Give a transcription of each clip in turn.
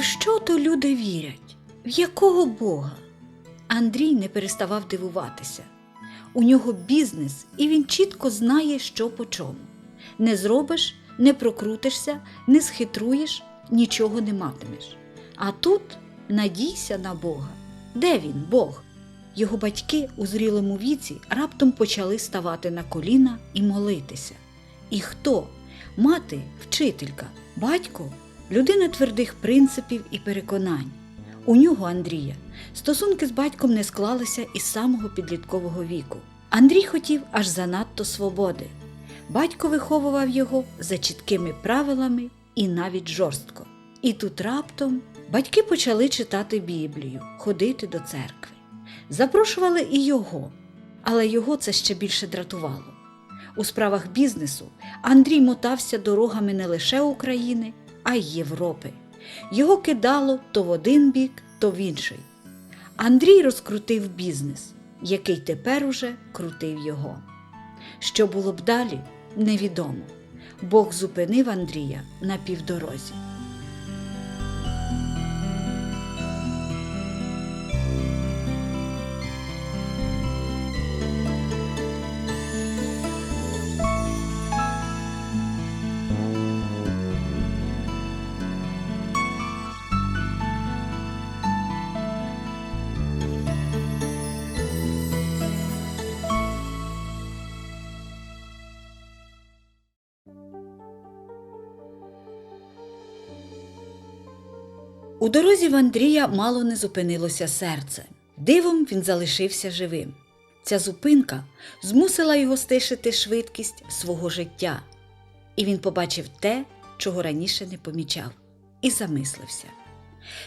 В що то люди вірять? В якого Бога? Андрій не переставав дивуватися. У нього бізнес, і він чітко знає, що по чому. Не зробиш, не прокрутишся, не схитруєш, нічого не матимеш. А тут надійся на Бога. Де він, Бог? Його батьки у зрілому віці раптом почали ставати на коліна і молитися. І хто? Мати, вчителька, батько людина твердих принципів і переконань. У нього, Андрія, стосунки з батьком не склалися із самого підліткового віку. Андрій хотів аж занадто свободи. Батько виховував його за чіткими правилами і навіть жорстко. І тут раптом батьки почали читати Біблію, ходити до церкви. Запрошували і його, але його це ще більше дратувало. У справах бізнесу Андрій мотався дорогами не лише України, а й Європи. Його кидало то в один бік, то в інший. Андрій розкрутив бізнес, який тепер уже крутив його. Що було б далі, невідомо. Бог зупинив Андрія на півдорозі. Дорозі в Андрія мало не зупинилося серце. Дивом він залишився живим. Ця зупинка змусила його стишити швидкість свого життя, і він побачив те, чого раніше не помічав, і замислився.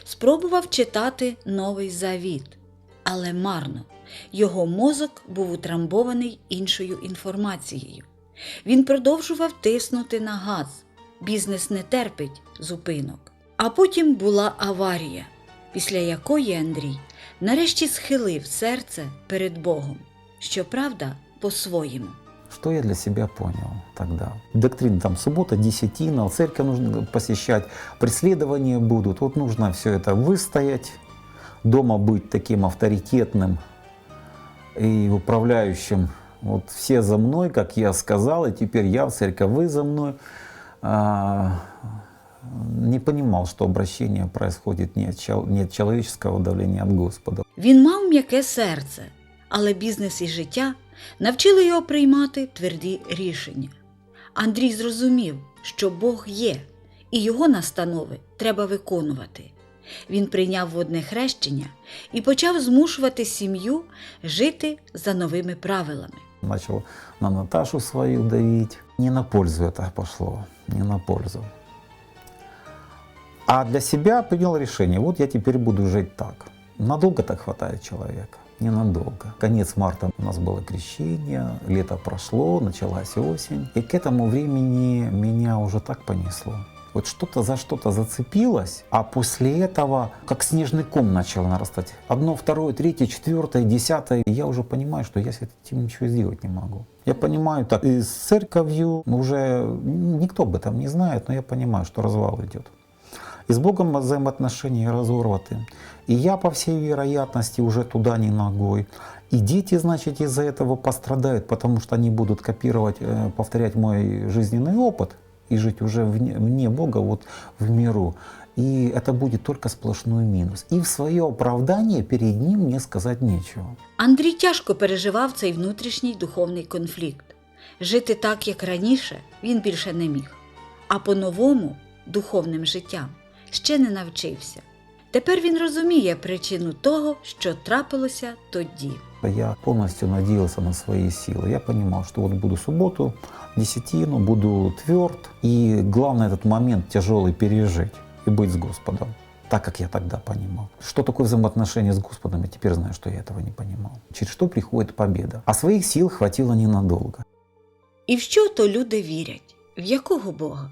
Спробував читати новий завіт, але марно. Його мозок був утрамбований іншою інформацією. Він продовжував тиснути на газ. Бізнес не терпить зупинок. А потім була аварія, після якої Андрій нарешті схилив серце перед Богом. Щоправда, по-своєму. Что я для себя понял тогда? Доктрина там суббота, десятина, церковь нужно посещать, преследования будут. Вот нужно все это выстоять, дома быть таким авторитетным и управляющим. Вот все за мной, как я сказал, и теперь я в церковь, вы за мной. А, не понимал, что обращение происходит не от, не от человеческого давления, а от Господа. Він мав м'яке серце, але бізнес і життя навчили його приймати тверді рішення. Андрій зрозумів, що Бог є, і його настанови треба виконувати. Він прийняв водне хрещення і почав змушувати сім'ю жити за новими правилами. Начал на Наташу свою давить. Не на пользу это пошло, не на пользу. А для себя принял решение, вот я теперь буду жить так. Надолго так хватает человека? Ненадолго. Конец марта у нас было крещение, лето прошло, началась осень. И к этому времени меня уже так понесло. Вот что-то за что-то зацепилось, а после этого как снежный ком начал нарастать. Одно, второе, третье, четвертое, десятое. И я уже понимаю, что я с этим ничего сделать не могу. Я понимаю так, и с церковью уже никто об этом не знает, но я понимаю, что развал идет. И с Богом взаимоотношения разорваты. И я, по всей вероятности, уже туда не ногой. И дети, значит, из-за этого пострадают, потому что они будут копировать, э, повторять мой жизненный опыт и жить уже вне, вне Бога, вот в миру. И это будет только сплошной минус. И в свое оправдание перед ним мне сказать нечего. Андрій тяжко переживав цей внутрішній духовний конфлікт. Жити так, як раніше, він більше не міг, а по-новому духовним життям ще не навчився. Тепер він розуміє причину того, що трапилося тоді. Я полностью надеялся на свои силы. Я понимал, что вот буду субботу, десятину, буду тверд. И главное этот момент тяжелый пережить и быть с Господом. Так, как я тогда понимал. Что такое взаимоотношения с Господом, я теперь знаю, что я этого не понимал. Через что приходит победа. А своих сил хватило ненадолго. І в що то люди вірять? В якого Бога?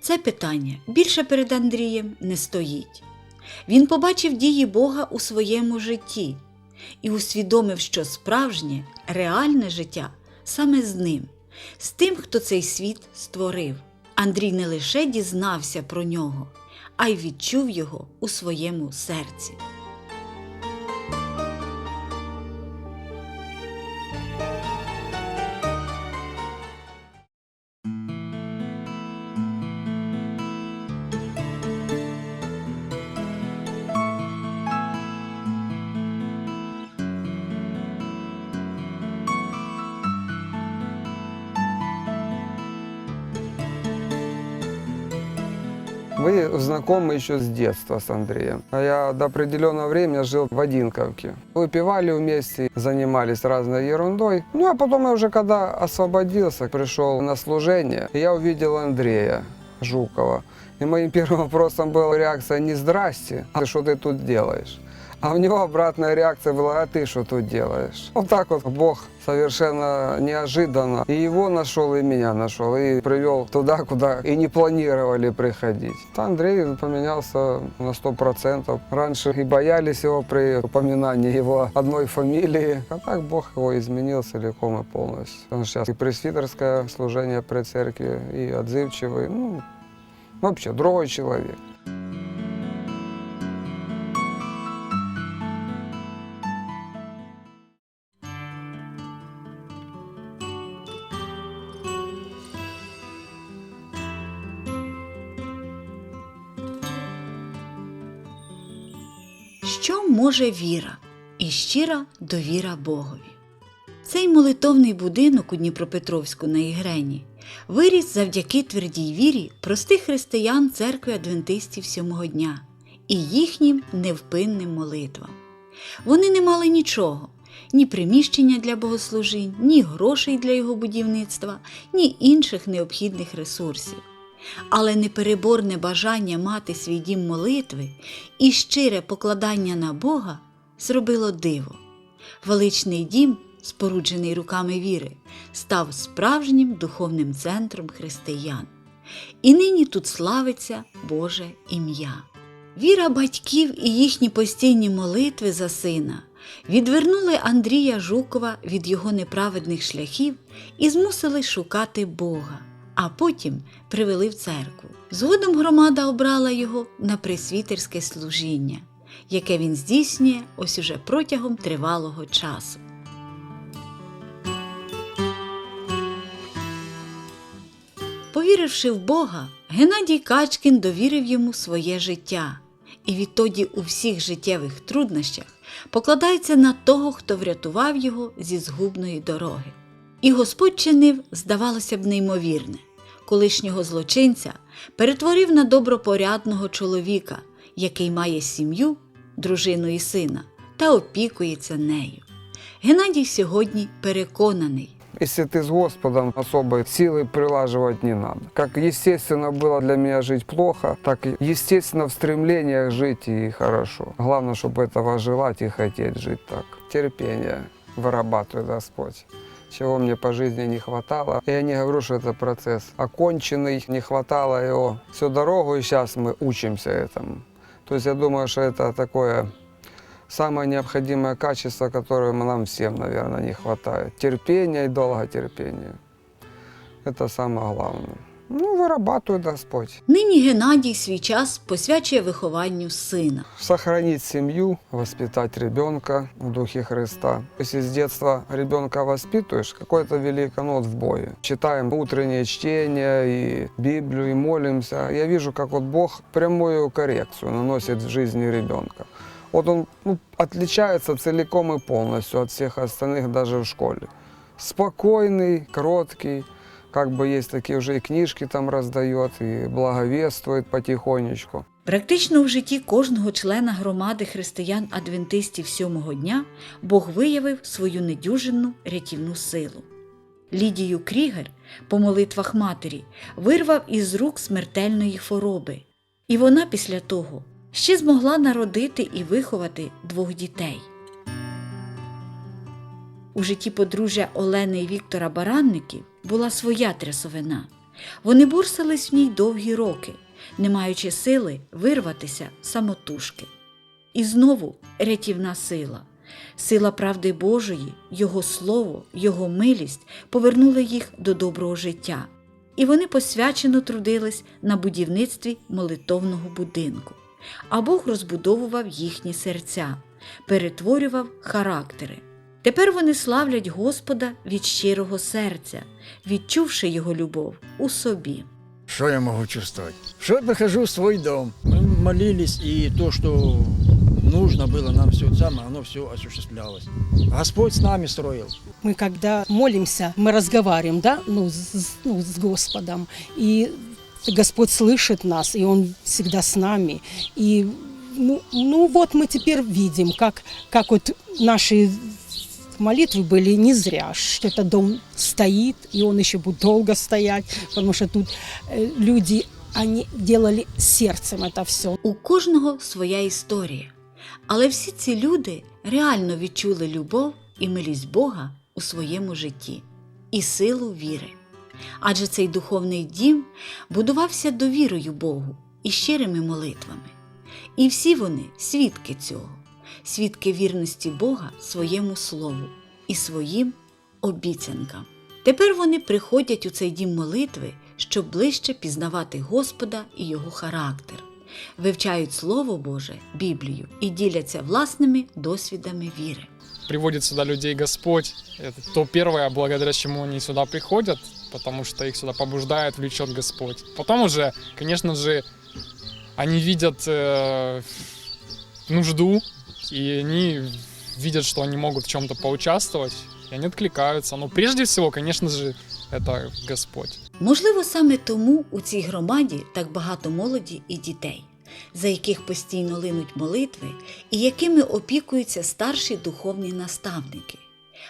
Це питання більше перед Андрієм не стоїть. Він побачив дії Бога у своєму житті і усвідомив, що справжнє, реальне життя саме з ним, з тим, хто цей світ створив. Андрій не лише дізнався про нього, а й відчув його у своєму серці. знакомы еще с детства с Андреем. А я до определенного времени жил в Одинковке. Выпивали вместе, занимались разной ерундой. Ну а потом я уже когда освободился, пришел на служение, я увидел Андрея Жукова. И моим первым вопросом была реакция не «здрасте», а «что ты тут делаешь?». А у него обратная реакция была «а ты что тут делаешь?». Вот так вот Бог совершенно неожиданно и его нашел, и меня нашел, и привел туда, куда и не планировали приходить. Андрей поменялся на сто процентов. Раньше и боялись его при упоминании его одной фамилии, а так Бог его изменил целиком и полностью. Он сейчас и пресвитерское служение при церкви, и отзывчивый, ну, вообще другой человек. Що може віра і щира довіра Богові? Цей молитовний будинок у Дніпропетровську на Ігрені виріс завдяки твердій вірі простих християн церкви адвентистів сьомого дня і їхнім невпинним молитвам. Вони не мали нічого, ні приміщення для богослужінь, ні грошей для його будівництва, ні інших необхідних ресурсів. Але непереборне бажання мати свій дім молитви і щире покладання на Бога зробило диво. Величний дім, споруджений руками віри, став справжнім духовним центром християн. І нині тут славиться Боже ім'я. Віра батьків і їхні постійні молитви за сина відвернули Андрія Жукова від його неправедних шляхів і змусили шукати Бога, а потім привели в церкву. Згодом громада обрала його на пресвітерське служіння, яке він здійснює ось уже протягом тривалого часу. Повіривши в Бога, Геннадій Качкін довірив йому своє життя, і відтоді у всіх життєвих труднощах покладається на того, хто врятував його зі згубної дороги. І Господь чинив, здавалося б, неймовірне, колишнього злочинця перетворив на добропорядного чоловіка, який має сім'ю, дружину і сина та опікується нею. Геннадій сьогодні переконаний. Если ты с Господом, особой силы прилаживать не надо. Как естественно было для меня жить плохо, так и естественно в стремлениях жить и хорошо. Главное, чтобы этого желать и хотеть жить так. Терпение вырабатывает Господь Чего мне по жизни не хватало. Я не говорю, что это процесс оконченный, не хватало его всю дорогу, и сейчас мы учимся этому. То есть я думаю, что это такое самое необходимое качество, которое нам всем, наверное, не хватает. Терпение и долготерпение. Это самое главное. Ну, вырабатывает Господь. Нині Геннадій свій час посвячує вихованню сина. Сохранить семью, воспитать ребенка в духе Христа. Если с детства ребенка воспитываешь, какой-то великий нот в бое. Читаем утреннее чтение и Библию, и молимся. Я вижу, как вот Бог прямую коррекцию наносит в жизни ребенка. Вот он ну, отличается целиком и полностью от всех остальных даже в школе. Спокойный, кроткий, как бы есть такие уже и книжки там раздает, и благовествует потихонечку. Практично в житті кожного члена громади християн-адвентистів сьомого дня Бог виявив свою недюжинну рятівну силу. Лідію Крігер по молитвах матері вирвав із рук смертельної хвороби, і вона після того ще змогла народити і виховати двох дітей. У житті подружжя Олени і Віктора Баранників була своя трясовина. Вони бурсались в ній довгі роки, не маючи сили вирватися самотужки. І знову рятівна сила, сила правди Божої, Його слово, Його милість повернули їх до доброго життя. і вони посвячено трудились на будівництві молитовного будинку. А Бог розбудовував їхні серця, перетворював характери. Тепер вони славлять Господа від щирого серця, відчувши його любов у собі. Что я могу чувствовать? Что я прихожу в свой дом. Мы молились, и то, что нужно было нам все самое, оно все осуществлялось. Господь с нами строил. Мы когда молимся, мы разговариваем, да, ну, с, ну, с Господом, и Господь слышит нас, и Он всегда с нами. И ну, ну вот мы теперь видим, как, как вот наши молитвы были не зря, что этот дом стоит, и он еще будет долго стоять, потому что тут э, люди, они делали сердцем это все. У кожного своя історія, але всі ці люди реально відчули любов і милість Бога у своєму житті і силу віри. Адже цей духовний дім будувався довірою Богу і щирими молитвами. І всі вони свідки цього, свідки вірності Бога своєму слову і своїм обіцянкам. Тепер вони приходять у цей дім молитви, щоб ближче пізнавати Господа і його характер, вивчають Слово Боже, Біблію і діляться власними досвідами віри. приводит сюда людей Господь, то первое, благодаря чему они сюда приходят, потому что их сюда побуждает, влечет Господь. Потом уже, конечно же, они видят э, нужду, и они видят, что они могут в чем-то поучаствовать, и они откликаются. Но прежде всего, конечно же, это Господь. Можливо, саме тому у цій громаді так багато молоді і дітей, за яких постійно линуть молитви і якими опікуються старші духовні наставники.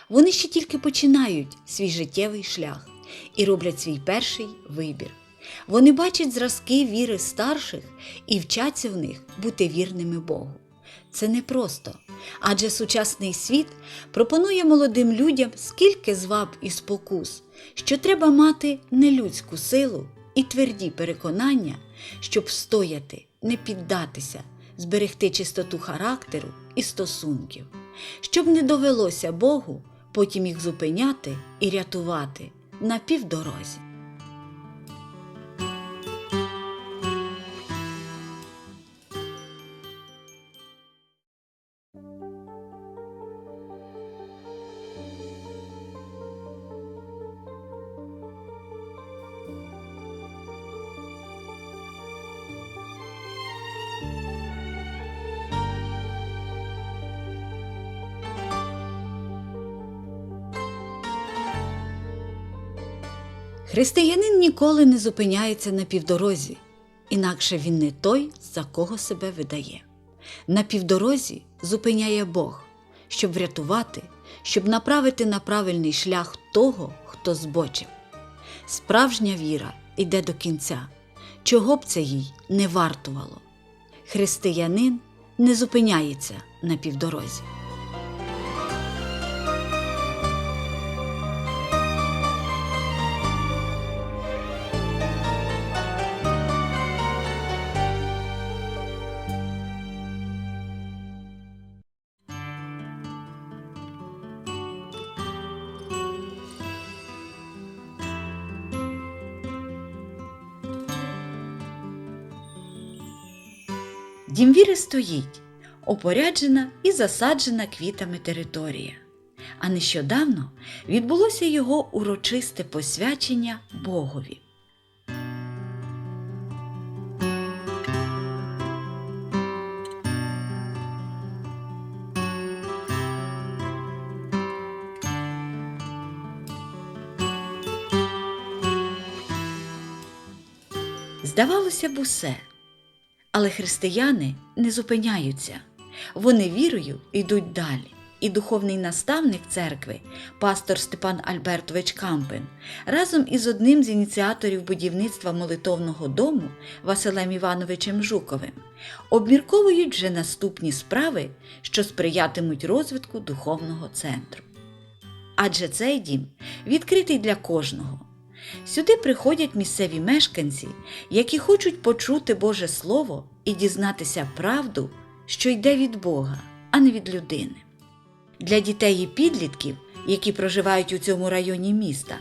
Вони ще тільки починають свій життєвий шлях і роблять свій перший вибір. Вони бачать зразки віри старших і вчаться в них бути вірними Богу. Це непросто, адже сучасний світ пропонує молодим людям скільки зваб і спокус, що треба мати нелюдську силу і тверді переконання, щоб встояти, не піддатися, зберегти чистоту характеру і стосунків, щоб не довелося Богу потім їх зупиняти і рятувати на півдорозі. Християнин ніколи не зупиняється на півдорозі, інакше він не той, за кого себе видає. На півдорозі зупиняє Бог, щоб врятувати, щоб направити на правильний шлях того, хто збочив. Справжня віра йде до кінця, чого б це їй не вартувало. Християнин не зупиняється на півдорозі. Дім віри стоїть, опоряджена і засаджена квітами територія. А нещодавно відбулося його урочисте посвячення Богові. Здавалося б, усе. Але християни не зупиняються. Вони вірою йдуть далі. І духовний наставник церкви, пастор Степан Альбертович Кампин, разом із одним з ініціаторів будівництва молитовного дому Василем Івановичем Жуковим, обмірковують вже наступні справи, що сприятимуть розвитку духовного центру. Адже цей дім відкритий для кожного. Сюди приходять місцеві мешканці, які хочуть почути Боже Слово і дізнатися правду, що йде від Бога, а не від людини. Для дітей і підлітків, які проживають у цьому районі міста,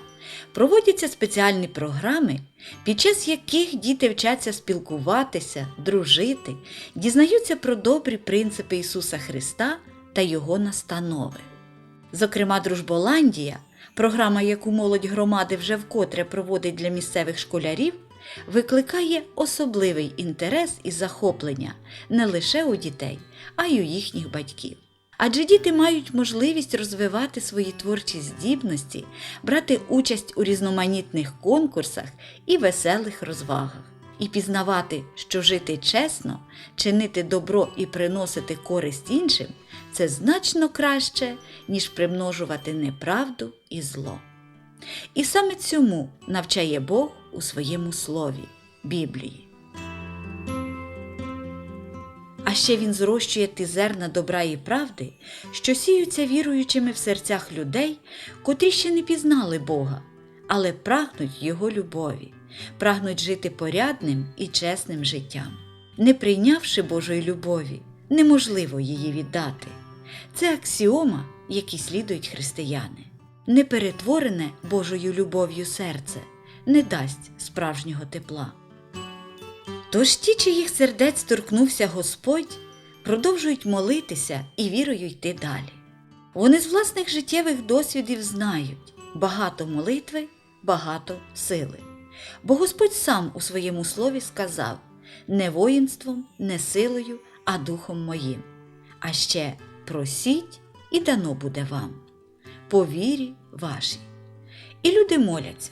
Проводяться спеціальні програми, під час яких діти вчаться спілкуватися, дружити, дізнаються про добрі принципи Ісуса Христа та Його настанови. Зокрема, Дружболандія, програма, яку молодь громади вже вкотре проводить для місцевих школярів, викликає особливий інтерес і захоплення не лише у дітей, а й у їхніх батьків. Адже діти мають можливість розвивати свої творчі здібності, брати участь у різноманітних конкурсах і веселих розвагах, і пізнавати, що жити чесно, чинити добро і приносити користь іншим це значно краще, ніж примножувати неправду і зло. І саме цьому навчає Бог у своєму слові Біблії. А ще він зрощує ті зерна добра і правди, що сіються віруючими в серцях людей, котрі ще не пізнали Бога, але прагнуть Його любові, прагнуть жити порядним і чесним життям. Не прийнявши Божої любові, неможливо її віддати. Це аксіома, які слідують християни. Неперетворене Божою любов'ю серце не дасть справжнього тепла. Тож ті, чиїх сердець торкнувся Господь, продовжують молитися і вірою йти далі. Вони з власних життєвих досвідів знають багато молитви, багато сили. Бо Господь сам у своєму слові сказав не воїнством, не силою, а духом моїм. А ще просіть і дано буде вам, по вірі вашій. І люди моляться.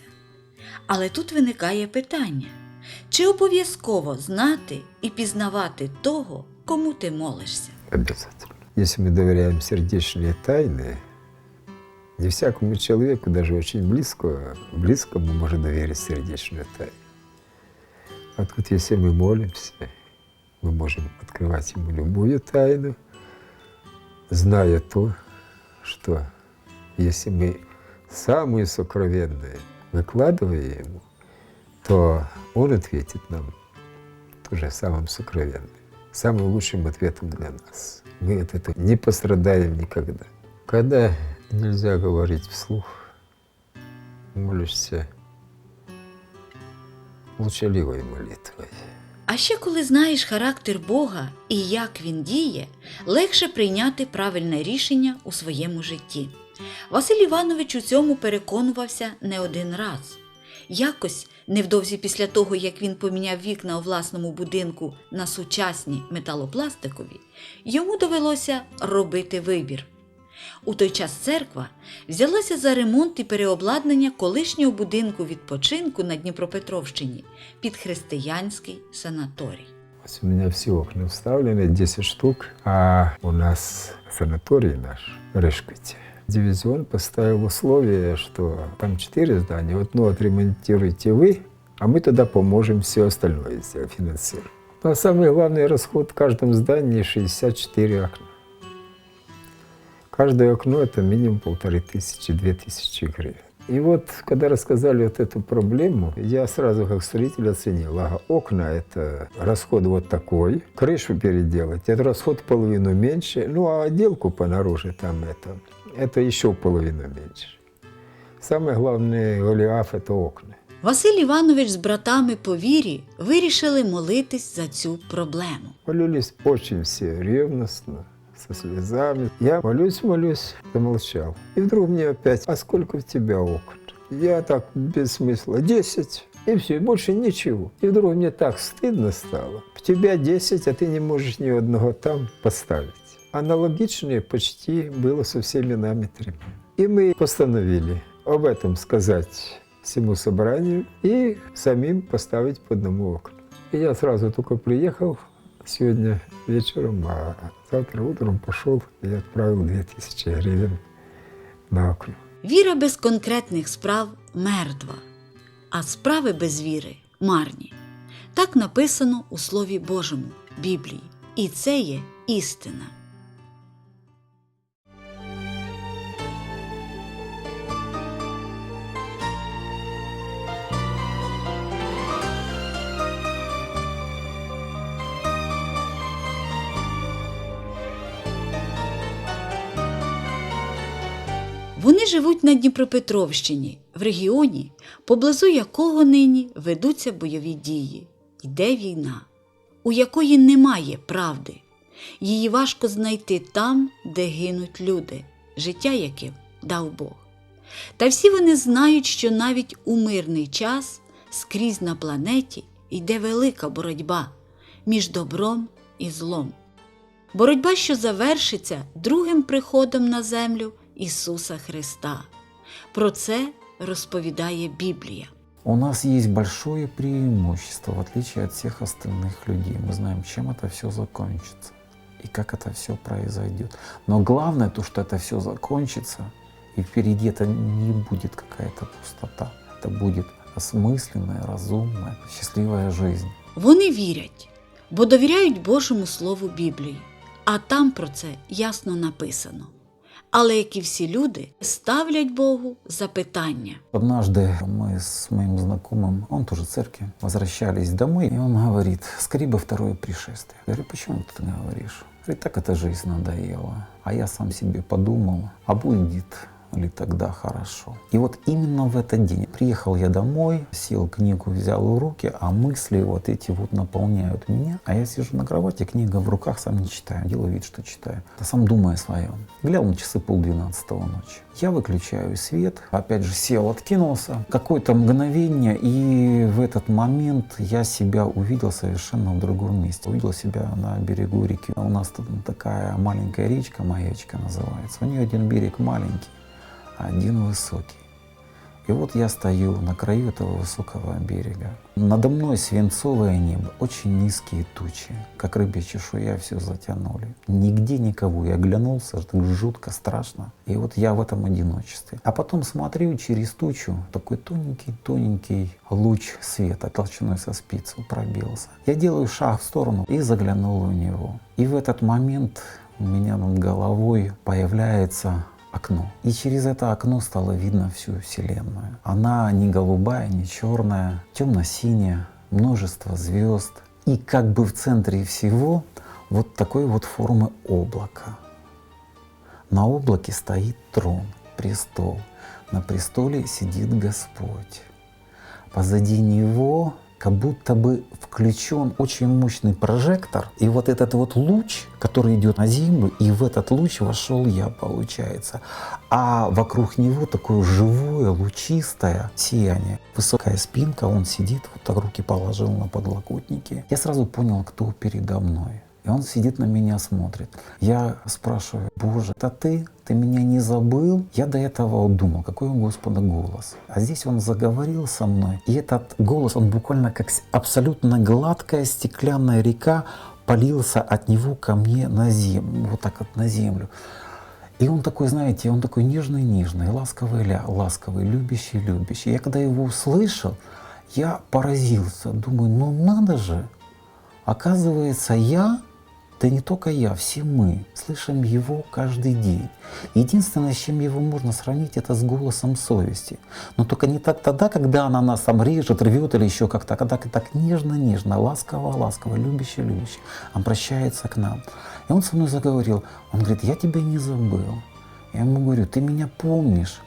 Але тут виникає питання: чи обов'язково знати і пізнавати того, кому ти молишся? Обязательно. Если мы доверяем сердечные тайны, не всякому человеку, даже очень близко, близкому может доверить сердечную тайну. А тут, если мы молимся, мы можем открывать ему любую тайну, зная то, что если мы самые сокровенные выкладываем ему, то он ответит нам тоже самым сокровенным, самым лучшим ответом для нас. Мы от этого не пострадаем никогда. Когда нельзя говорить вслух, молишься молчаливой молитвой. А ще коли знаєш характер Бога і як він діє, легше прийняти правильне рішення у своєму житті. Василь Іванович у цьому переконувався не один раз. Якось, невдовзі після того, як він поміняв вікна у власному будинку на сучасні металопластикові, йому довелося робити вибір. У той час церква взялася за ремонт і переобладнання колишнього будинку відпочинку на Дніпропетровщині під християнський санаторій. Вот у меня все окна вставлены, 10 штук, а у нас санаторий наш в Решкоте. Дивизион поставил условие, что там четыре здания, одно отремонтируете вы, а мы тогда поможем все остальное сделать, финансируем. Ну, а самый главный расход в каждом здании 64 окна. Каждое окно это минимум полторы тысячи, две тысячи гривен. И вот, когда рассказали вот эту проблему, я сразу как строитель оценил, ага, окна – это расход вот такой, крышу переделать – это расход в половину меньше, ну а отделку понаружи там это, это еще в половину меньше. Самое главное, Голиаф – это окна. Василь Іванович з братами по вірі вирішили молитись за цю проблему. Молились очень все ревностно, Со слезами. Я молюсь, молюсь, замолчал. И вдруг мне опять, а сколько в тебя окон? Я так без смысла, десять. И все, больше ничего. И вдруг мне так стыдно стало. В тебя 10, а ты не можешь ни одного там поставить. Аналогичное почти было со всеми нами тремя. И мы постановили об этом сказать всему собранию и самим поставить по одному окну. И я сразу только приехал сегодня вечером, а завтра утром пошел и отправил 2000 гривен на окно. Віра без конкретних справ мертва, а справи без віри марні. Так написано у Слові Божому Біблії. І це є істина. Вони живуть на Дніпропетровщині, в регіоні, поблизу якого нині ведуться бойові дії. Йде війна, у якої немає правди. Її важко знайти там, де гинуть люди, життя яким дав Бог. Та всі вони знають, що навіть у мирний час скрізь на планеті йде велика боротьба між добром і злом. Боротьба, що завершиться другим приходом на землю Ісуса Христа. Про це розповідає Біблія. У нас есть большое преимущество, в отличие от всех остальных людей. Мы знаем, чем это все закончится и как это все произойдет. Но главное то, что это все закончится, и впереди это не будет какая-то пустота. Это будет осмысленная, разумная, счастливая жизнь. Вони вірять, бо довіряють Божому Слову Біблії, а там про це ясно написано. Але як і всі люди, ставлять Богу запитання. Однажды мы с моим знакомым, он тоже в церкви, возвращались домой, и он говорит, скорее бы второе пришествие. Я говорю, почему ты так говоришь? Говорит, так эта жизнь надоела. А я сам себе подумал, а будет ли тогда хорошо? И вот именно в этот день приехал я домой, сел книгу, взял в руки, а мысли вот эти вот наполняют меня. А я сижу на кровати, книга в руках, сам не читаю, делаю вид, что читаю. А сам думаю о своем. Глянул на часы полдвенадцатого ночи. Я выключаю свет, опять же сел, откинулся. Какое-то мгновение, и в этот момент я себя увидел совершенно в другом месте. Увидел себя на берегу реки. У нас тут такая маленькая речка, Маечка называется. У нее один берег маленький, один высокий. И вот я стою на краю этого высокого берега. Надо мной свинцовое небо, очень низкие тучи, как рыбья чешуя все затянули. Нигде никого. Я оглянулся, так жутко, страшно. И вот я в этом одиночестве. А потом смотрю через тучу, такой тоненький-тоненький луч света, толщиной со спицу пробился. Я делаю шаг в сторону и заглянул в него. И в этот момент у меня над головой появляется окно. И через это окно стало видно всю Вселенную. Она не голубая, не черная, темно-синяя, множество звезд. И как бы в центре всего вот такой вот формы облака. На облаке стоит трон, престол. На престоле сидит Господь. Позади него как будто бы включен очень мощный прожектор. И вот этот вот луч, который идет на землю, и в этот луч вошел я, получается. А вокруг него такое живое, лучистое сияние. Высокая спинка, он сидит, вот так руки положил на подлокотники. Я сразу понял, кто передо мной. И он сидит на меня, смотрит. Я спрашиваю, Боже, это ты? Ты меня не забыл? Я до этого думал, какой у Господа голос. А здесь он заговорил со мной. И этот голос, он буквально как абсолютно гладкая стеклянная река полился от него ко мне на землю. Вот так вот на землю. И он такой, знаете, он такой нежный-нежный, ласковый, ласковый, любящий, любящий. Я когда его услышал, я поразился. Думаю, ну надо же, Оказывается, я, да не только я, все мы слышим его каждый день. Единственное, с чем его можно сравнить, это с голосом совести. Но только не так тогда, когда она нас там режет, рвет или еще как-то, а когда так нежно-нежно, ласково-ласково, любяще-любяще обращается к нам. И он со мной заговорил, он говорит, я тебя не забыл. Я ему говорю, ты меня помнишь?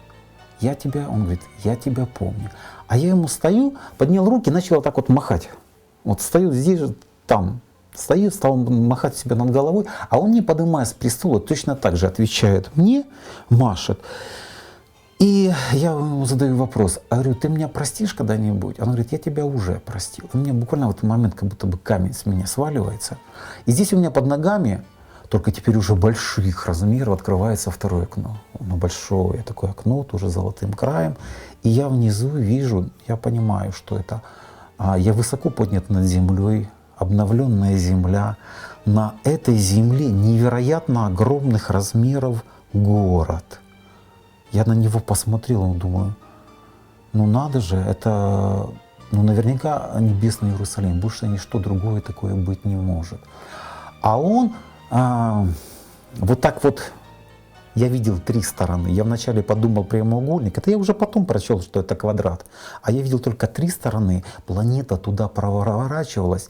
Я тебя, он говорит, я тебя помню. А я ему стою, поднял руки, начал так вот махать. Вот стою здесь же, там. Стою, стал махать себе над головой, а он, не поднимая с престола, точно так же отвечает мне, машет. И я ему задаю вопрос, а говорю, ты меня простишь когда-нибудь? Он говорит, я тебя уже простил. И мне буквально в этот момент как будто бы камень с меня сваливается. И здесь у меня под ногами, только теперь уже больших размеров, открывается второе окно. Оно большое такое окно, тоже золотым краем. И я внизу вижу, я понимаю, что это а, я высоко поднят над землей, обновленная земля. На этой земле невероятно огромных размеров город. Я на него посмотрел и думаю, ну надо же, это ну, наверняка небесный Иерусалим, больше ничто другое такое быть не может. А он а, вот так вот, я видел три стороны. Я вначале подумал прямоугольник, это я уже потом прочел, что это квадрат. А я видел только три стороны. Планета туда проворачивалась.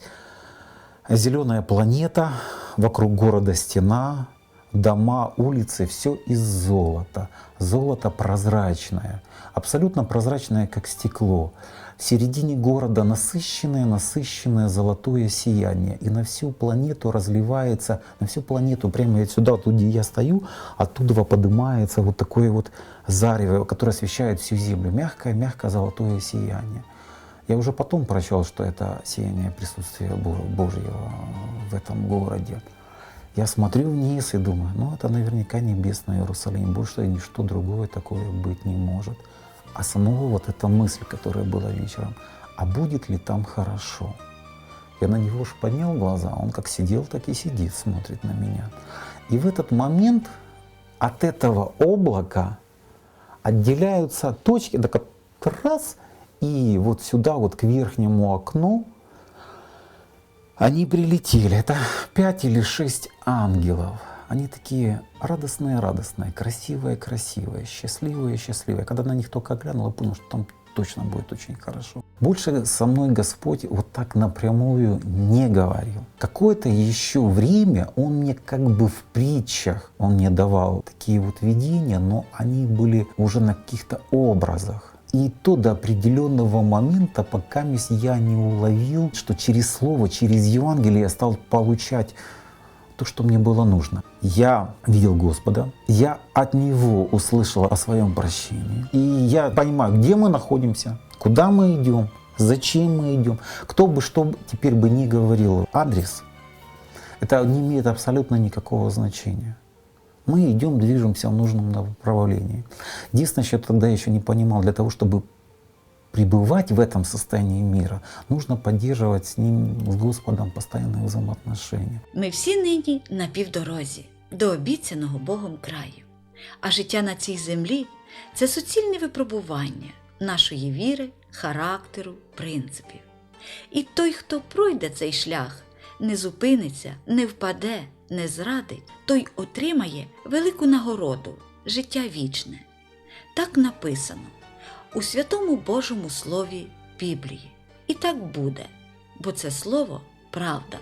Зеленая планета, вокруг города стена, дома, улицы, все из золота. Золото прозрачное, абсолютно прозрачное, как стекло. В середине города насыщенное, насыщенное золотое сияние. И на всю планету разливается, на всю планету, прямо сюда, вот где я стою, оттуда поднимается вот такое вот зарево, которое освещает всю Землю. Мягкое, мягкое золотое сияние. Я уже потом прочел, что это сияние присутствия Бо- Божьего в этом городе. Я смотрю вниз и думаю, ну это наверняка небесный Иерусалим, больше ничто другое такое быть не может. А снова вот эта мысль, которая была вечером, а будет ли там хорошо? Я на него уж поднял глаза, он как сидел, так и сидит, смотрит на меня. И в этот момент от этого облака отделяются точки, так вот раз, и вот сюда, вот к верхнему окну, они прилетели. Это пять или шесть ангелов. Они такие радостные-радостные, красивые-красивые, счастливые-счастливые. Когда на них только глянул, я понял, что там точно будет очень хорошо. Больше со мной Господь вот так напрямую не говорил. Какое-то еще время Он мне как бы в притчах, Он мне давал такие вот видения, но они были уже на каких-то образах. И то до определенного момента, пока я не уловил, что через Слово, через Евангелие я стал получать то, что мне было нужно. Я видел Господа, я от Него услышал о своем прощении. И я понимаю, где мы находимся, куда мы идем, зачем мы идем. Кто бы что теперь бы ни говорил, адрес, это не имеет абсолютно никакого значения. Мы идем, движемся в нужном направлении. Единственное, что я тогда еще не понимал, для того, чтобы пребывать в этом состоянии мира, нужно поддерживать с ним, с Господом постоянные взаимоотношения. Ми всі нині на півдорозі до обіцяного Богом краю. А життя на цій землі це суцільне випробування нашої віри, характеру, принципів. І той, хто пройде цей шлях, не зупиниться, не впаде, не зрадить, той отримає велику нагороду, життя вічне. Так написано у святому Божому Слові Біблії. І так буде, бо це слово правда.